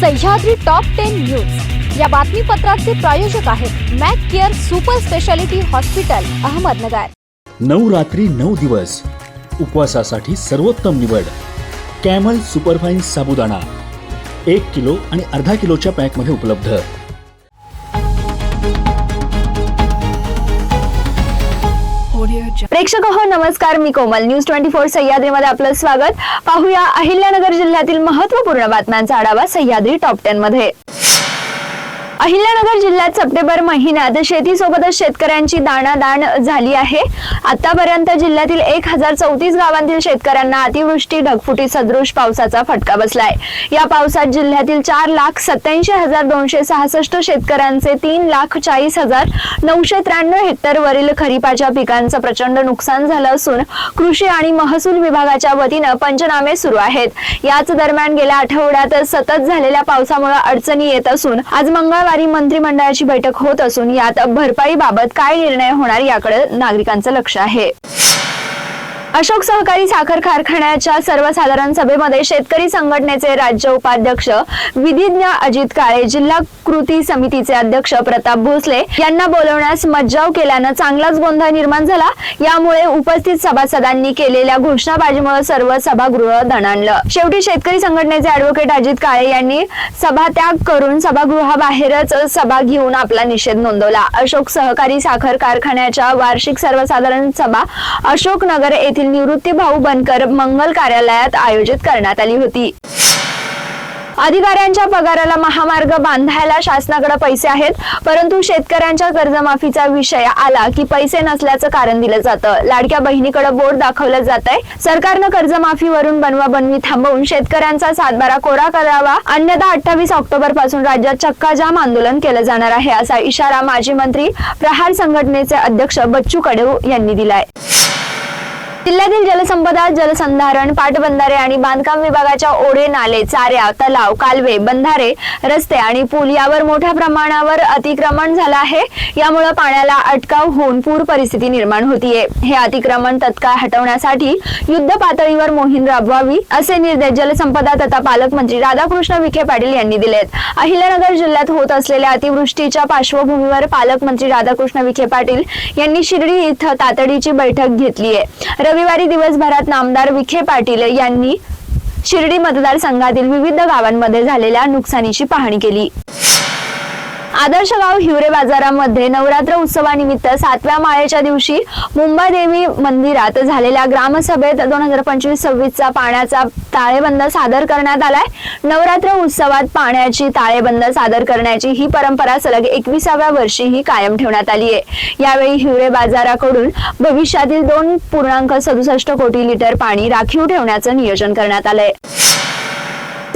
Sahyadri top ten news या बातमीपत्राचे प्रायोजक आहेत Mac care super speciality hospital Ahmednagar. नऊ रात्री नऊ दिवस. उपवासासाठी सर्वोत्तम निवड. कॅमल सुपरफाईन साबुदाणा. एक किलो आणि अर्धा किलोच्या पॅकमध्ये उपलब्ध. प्रेक्षक हो नमस्कार. मी कोमल. न्यूज ट्वेंटी फोर सह्याद्रीमध्ये आपलं स्वागत. पाहूया अहिल्यानगर जिल्ह्यातील महत्त्वपूर्ण बातम्यांचा आढावा सह्याद्री टॉप टेन मध्ये. अहिल्यानगर जिल्ह्यात सप्टेंबर महिन्यात शेतीसोबतच शेतकऱ्यांची दाणादाण झाली आहे. आतापर्यंत जिल्ह्यातील एक हजार चौतीस गावांतील शेतकऱ्यांना अतिवृष्टी ढगफुटी सदृश पावसाचा फटका बसलाय. या पावसात जिल्ह्यातील चार लाख सत्याऐंशी हजार दोनशे सहासष्ट शेतकऱ्यांचे तीन लाख चाळीस हजार नऊशे त्र्याण्णव हेक्टरवरील खरीपाच्या पिकांचं प्रचंड नुकसान झालं असून कृषी आणि महसूल विभागाच्या वतीनं पंचनामे सुरू आहेत. याच दरम्यान गेल्या आठवड्यात सतत झालेल्या पावसामुळे अडचणी येत असून आज मंगळवार मंत्रिमंडळाची बैठक होत असून यात भरपाईबाबत काय निर्णय होणार याकडे नागरिकांचं लक्ष आहे. अशोक सहकारी साखर कारखान्याच्या सर्वसाधारण सभेमध्ये शेतकरी संघटनेचे राज्य उपाध्यक्ष विधिज्ञ अजित काळे जिल्हा कृती समितीचे अध्यक्ष प्रताप भोसले यांना बोलवण्यास मज्जाव केल्यानं चांगलाच गोंधळ निर्माण झाला. यामुळे उपस्थित सभासदांनी केलेल्या घोषणाबाजीमुळे सर्व सभागृह दणाणलं. शेवटी शेतकरी संघटनेचे अॅडव्होकेट अजित काळे यांनी सभात्याग करून सभागृहाबाहेरच सभा घेऊन आपला निषेध नोंदवला. अशोक सहकारी साखर कारखान्याच्या वार्षिक सर्वसाधारण सभा अशोकनगर येथील निवृत्ती भाऊ बनकर मंगल कार्यालयात आयोजित करण्यात आली होती. अधिकाऱ्यांच्या पगाराला महामार्ग बांधायला शासनाकडे पैसे आहेत परंतु शेतकऱ्यांच्या कर्जमाफीचा विषय आला की पैसे नसल्याचं कारण दिलं जातं. लाडक्या बहिणीकडे बोर्ड दाखवलं जात आहे सरकारनं कर्जमाफीवरून बनवा बनवी थांबवून शेतकऱ्यांचा सातबारा कोरा करावा. अन्यथा अठ्ठावीस ऑक्टोबरपासून राज्यात चक्काजाम आंदोलन केलं जाणार आहे असा इशारा माजी मंत्री प्रहार संघटनेचे अध्यक्ष बच्चू कडू यांनी दिलाय. जिल्ह्यातील जलसंपदा जलसंधारण पाटबंधारे आणि बांधकाम विभागाच्या ओढे नाले चाऱ्या तलाव कालवे बंधारे रस्ते आणि पूल यावर मोठ्या प्रमाणावर अतिक्रमण झालं आहे. यामुळे पाण्याला अटकाव होऊन पूर परिस्थिती निर्माण होतीये. हे अतिक्रमण तत्काळ हटवण्यासाठी युद्ध पातळीवर मोहीम राबवावी असे निर्देश जलसंपदा तथा पालकमंत्री राधाकृष्ण विखे पाटील यांनी दिलेत. अहिल्यानगर जिल्ह्यात होत असलेल्या अतिवृष्टीच्या पार्श्वभूमीवर पालकमंत्री राधाकृष्ण विखे पाटील यांनी शिर्डी इथं तातडीची बैठक घेतली आहे रविवारी दिवसभरात नामदार विखे पाटील यांनी शिर्डी मतदारसंघातील विविध गावांमध्ये झालेल्या नुकसानीची पाहणी केली. आदर्श गाव हिवरे बाजारामध्ये नवरात्र उत्सवानिमित्त सातव्या माळेच्या दिवशी मुंबादेवी मंदिरात झालेल्या ग्रामसभेत दोन हजार पंचवीस सव्वीसचा पाण्याचा ताळेबंद सादर करण्यात आलाय. नवरात्र उत्सवात पाण्याची ताळेबंद सादर करण्याची ही परंपरा सलग एकविसाव्या वर्षी ही कायम ठेवण्यात आली आहे. यावेळी हिवरे बाजाराकडून भविष्यातील दोन पूर्णांक सदुसष्ट कोटी लिटर पाणी राखीव ठेवण्याचं नियोजन करण्यात आलंय.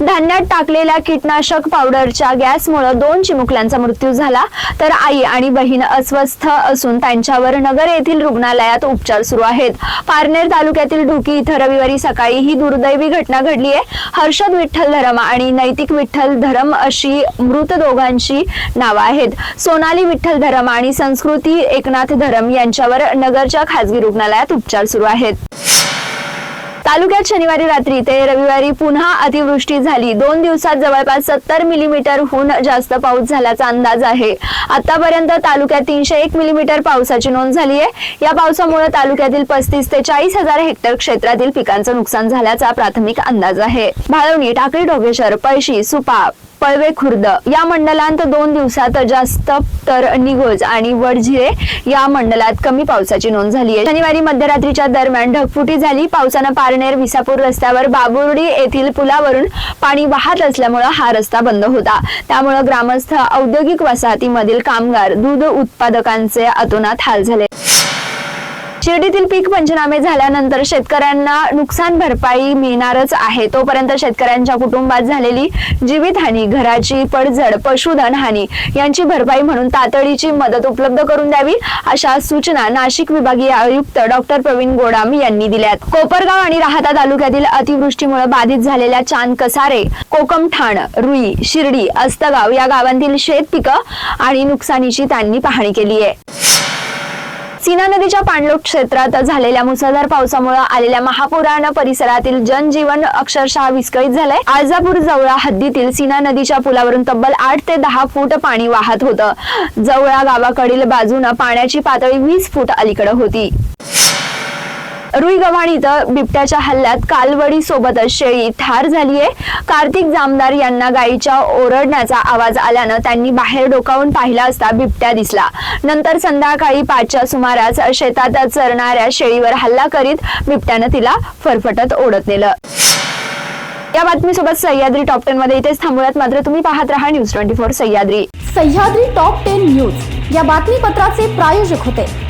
धान्यात टाकलेल्या कीटनाशक पावडरच्या गॅसमुळे दोन चिमुकल्यांचा मृत्यू झाला. तर आई आणि बहीण अस्वस्थ असून त्यांच्यावर नगर येथील रुग्णालयात उपचार सुरू आहेत. पारनेर तालुक्यातील ढोकी इथं रविवारी सकाळी ही दुर्दैवी घटना घडली आहे. हर्षद विठ्ठल धरम आणि नैतिक विठ्ठल धरम अशी मृत दोघांची नावं आहेत. सोनाली विठ्ठल धरम आणि संस्कृती एकनाथ धरम यांच्यावर नगरच्या खासगी रुग्णालयात उपचार सुरू आहेत. तालुक्यात शनिवारी रात्री ते रविवारी पुन्हा अतिवृष्टी झाली. दोन दिवसात जवळपास सत्तर मिलीमीटरहून जास्त पाऊस झाल्याचा अंदाज आहे. आतापर्यंत तालुक्यात तीनशे एक मिलीमीटर पावसाची नोंद झाली आहे. या पावसामुळे तालुक्यातील पस्तीस ते चाळीस हजार हेक्टर क्षेत्रातील पिकांचं नुकसान झाल्याचा प्राथमिक अंदाज आहे. भाळवणी टाकळी डोगेश्वर पळशी सुपा पळवे खुर्द. या मंडलांत दोन दिवसात जास्त तर निगोज आणि वडझिरे या मंडलात कमी पावसाची नोंद झाली आहे. शनिवारी मध्यरात्रीच्या दरम्यान ढगफुटी झाली. पावसानं पारनेर विसापूर रस्त्यावर बाबुर्डी येथील पुलावरून पाणी वाहत असल्यामुळे हा रस्ता बंद होता. त्यामुळे ग्रामस्थ औद्योगिक वसाहतीमधील कामगार दूध उत्पादकांचे अतोनात हाल झाले. शिर्डीतील पीक पंचनामे झाल्यानंतर शेतकऱ्यांना नुकसान भरपाई मिळणारच आहे. तोपर्यंत शेतकऱ्यांच्या कुटुंबात झालेली जीवितहानी घराची पडझड पशुधन हानी यांची भरपाई म्हणून तातडीची मदत उपलब्ध करून द्यावी अशा सूचना नाशिक विभागीय आयुक्त डॉक्टर प्रवीण गोडाम यांनी दिल्यात. कोपरगाव आणि राहता तालुक्यातील अतिवृष्टीमुळे बाधित झालेल्या चांद कसारे कोकमठाण रुई शिर्डी अस्तगाव या गावांतील शेत पिकं आणि नुकसानीची त्यांनी पाहणी केली आहे. सीना नदीच्या पाणलोट क्षेत्रात झालेल्या मुसळधार पावसामुळे आलेल्या महापुरानं परिसरातील जनजीवन अक्षरशः विस्कळीत झालंय. आळजापूर जवळा हद्दीतील सीना नदीच्या पुलावरून तब्बल आठ ते दहा फूट पाणी वाहत होतं. जवळा गावाकडील बाजूनं पाण्याची पातळी वीस फूट अलीकडे होती. रुई गव्हाण इथं बिबट्याच्या हल्ल्यात कालवडी सोबतच शेळी ठार झालीये. कार्तिक जामदार यांना गायीच्या ओरडण्याचा आवाज आल्यानं त्यांनी बाहेर डोकावून पाहिला असता बिबट्या दिसला. नंतर संध्याकाळी पाचच्या सुमारास शेतात चरणाऱ्या शेळीवर हल्ला करीत बिबट्यानं तिला फरफटत ओढत नेलं. या बातमीसोबत सह्याद्री टॉप टेन मध्ये इथेच थांबूयात. मात्र तुम्ही पाहत राहा news twenty four Sahyadri. Sahyadri top ten news. या बातमीपत्राचे प्रायोजक होते.